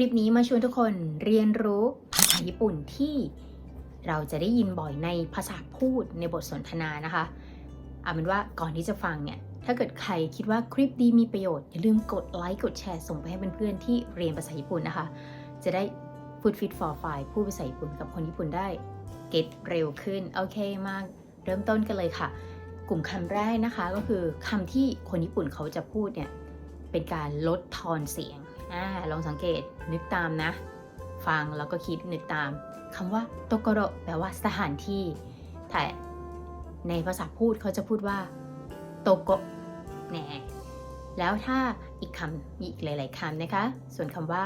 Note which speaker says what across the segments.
Speaker 1: ลิปนี้มาชวนทุกคนเรียนรู้ภาษาญี่ปุ่นที่เราจะได้ยินบ่อยในภาษาพูดในบทสนทนานะคะเอาเป็นว่าก่อนที่จะฟังเนี่ยถ้าเกิดใครคิดว่าคลิปดีมีประโยชน์อย่าลืมกดไลค์กดแชร์ส่งไปให้เพื่อนๆที่เรียนภาษาญี่ปุ่นนะคะ จะได้ Food Fit for f i พูดภาษาญี่ปุ่นกับคนญี่ปุ่นได้เก็ตเร็วขึ้นโอเคมากเริ่มต้นกันเลยค่ะ กลุ่มคำแรกนะคะก็คือคำที่คนญี่ปุ่นเขาจะพูดเนี่ยเป็นการลดทอนเสียง อ่าลองสังเกตนึกตามนะ ฟังแล้วก็คิดนึกตามคำว่าโตโกโรแปลว่าสถานที่ แต่ในภาษาพูดเขาจะพูดว่าโตโกะแน่แล้วถ้าอีกคำมีอีกหลาย ๆคำนะคะ ส่วนคำว่า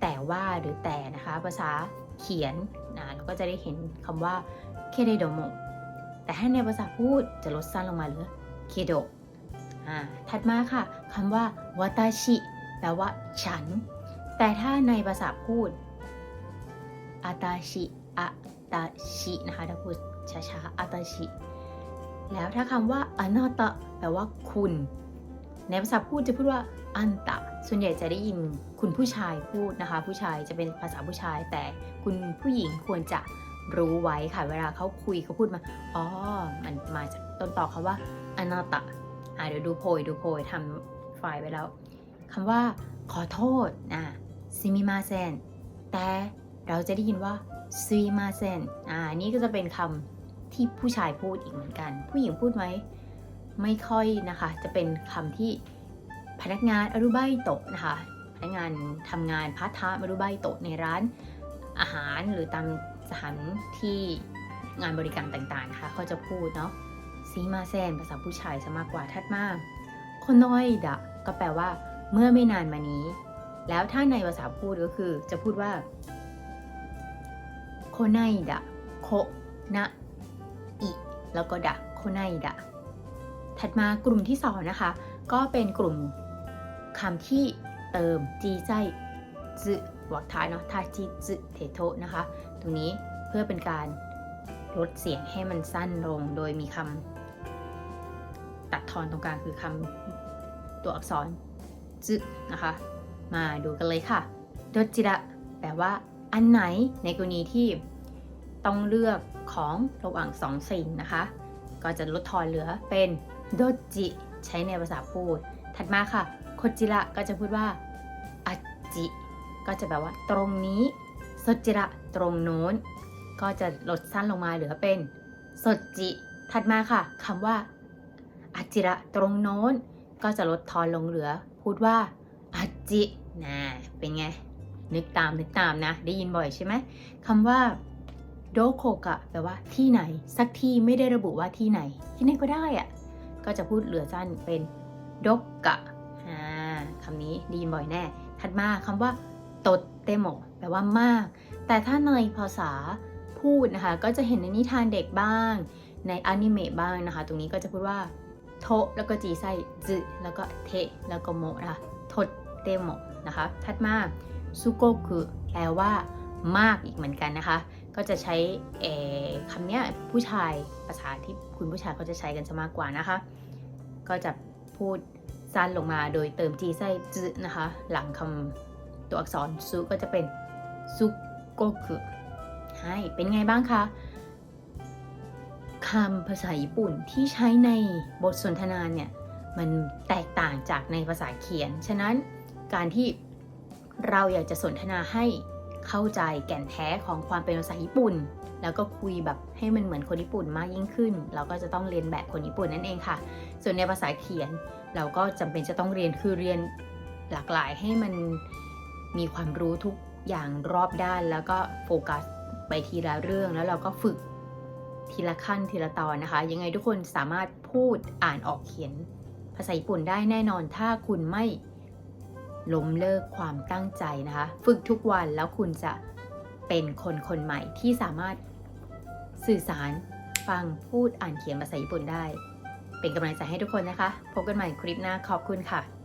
Speaker 1: แต่ว่าหรือแต่นะคะ ภาษาเขียนนะเราก็จะได้เห็นคำว่าเคเดโดโมแต่ถ้าในภาษาพูดจะลดสั้นลงมาเหลือเคโดอ่าถัดมาค่ะคำว่าวาตาชิ แปลว่า ฉัน แต่ถ้าในภาษาพูดอาตาชิอาตาชินะคะถ้าพูดช้าๆอาตาชิ แล้วถ้าคำว่าอนาตะแปลว่าคุณ ในภาษาพูดจะพูดว่าอันตะ ส่วนใหญ่จะได้ยินคุณผู้ชายพูดนะคะ ผู้ชายจะเป็นภาษาผู้ชาย แต่คุณผู้หญิงควรจะรู้ไว้ค่ะ เวลาเขาคุยเขาพูดมา อ๋อ มันมาจากต้นต่อคำว่าอนาตะอ่าเดี๋ยวดูโพยดูโพยทำไฟล์ไว้แล้ว คำว่า ขอโทษอ่าซิมิมาเซนแต่เราจะได้ยินว่าซุยมาเซนอ่านี่ก็จะเป็นคำที่ผู้ชายพูดอีกเหมือนกัน ผู้หญิงพูดไหมไม่ค่อยนะคะ จะเป็นคำที่พนักงานอรุบายโตะนะคะ พนักงานทำงานพาร์ทไทม์อรุบายโตะในร้านอาหารหรือตามสถานที่งานบริการต่างๆนะคะเขาจะพูดเนาะซีมาเซนภาษาผู้ชายจะมากกว่าทัดมากคโนยดะก็แปลว่า เมื่อไม่นานมานี้ แล้วถ้าในภาษาพูดก็คือ จะพูดว่าโคไนดะโคนะอิแล้วก็ดะโคไนดะถัดมากลุ่มที่สองนะคะ ก็เป็นกลุ่มคำที่เติมจีใจจึวักท้ายเนาะทาจิจึเทโทนะคะ ตรงนี้เพื่อเป็นการลดเสียงให้มันสั้นลงโดยมีคำตัดทอนตรงกลางคือคำตัวอักษร จนะคะ มาดูกันเลยค่ะโดจิระแปลว่า อันไหนในกรณีที่ต้องเลือกของระหว่างสองสิ่งนะคะ ก็จะลดทอนเหลือเป็นโดจิใช้ในภาษาพูด ถัดมาค่ะโคจิระก็จะพูดว่าอัจิก็จะแปลว่า ตรงนี้โซจิระตรงโน้น ก็จะลดสั้นลงมาเหลือเป็นสดจิ ถัดมาค่ะคำว่าอาจิระตรงโน้น ก็จะลดทอนลงเหลือ พูดว่าอาจินะเป็นไง นึกตามนึกตามนะ ได้ยินบ่อยใช่ไหมคำว่าโดโคกะแปลว่าที่ไหน สักที่ไม่ได้ระบุว่าที่ไหน ที่ไหนก็ได้อะก็จะพูดเหลือสั้นเป็นโดกะคำนี้ได้ยินบ่อยแน่ ถัดมาคำว่าโตเตโมแปลว่ามาก แต่ถ้าในภาษาพูดนะคะ ก็จะเห็นในนิทานเด็กบ้าง ในอนิเมะบ้างนะคะ ตรงนี้ก็จะพูดว่า โทแล้วก็จีไซจึแล้วก็เท แล้วก็โมนะคะโทเตโมนะคะ ถัดมาซุโกคุแปลว่ามากอีกเหมือนกันนะคะ ก็จะใช้คำเนี้ยผู้ชายภาษาที่คุณผู้ชายเขาจะใช้กันจะมากกว่านะคะ ก็จะพูดสั้นลงมาโดยเติมจีไซจึนะคะ หลังคำตัวอักษรซุก็จะเป็นซุโกคุใช่เป็นไงบ้างคะ คำภาษาญี่ปุ่นที่ใช้ในบทสนทนาเนี่ยมันแตกต่างจากในภาษาเขียน ฉะนั้นการที่เราอยากจะสนทนาให้เข้าใจแก่นแท้ของความเป็นภาษาญี่ปุ่น แล้วก็คุยแบบให้มันเหมือนคนญี่ปุ่นมากยิ่งขึ้น เราก็จะต้องเรียนแบบคนญี่ปุ่นนั่นเองค่ะ ส่วนในภาษาเขียนเราก็จำเป็นจะต้องเรียนคือเรียนหลากหลายให้มันมีความรู้ทุกอย่างรอบด้าน แล้วก็โฟกัสไปทีละเรื่องแล้วเราก็ฝึก ทีละขั้นทีละตอนนะคะ ยังไงทุกคนสามารถพูดอ่านออกเขียน ภาษาญี่ปุ่นได้แน่นอนถ้าคุณไม่ล้มเลิกความตั้งใจนะคะ ฝึกทุกวันแล้วคุณจะเป็นคนคนใหม่ที่สามารถสื่อสารฟังพูดอ่านเขียนภาษาญี่ปุ่นได้ เป็นกำลังใจให้ทุกคนนะคะ พบกันใหม่คลิปหน้าขอบคุณค่ะ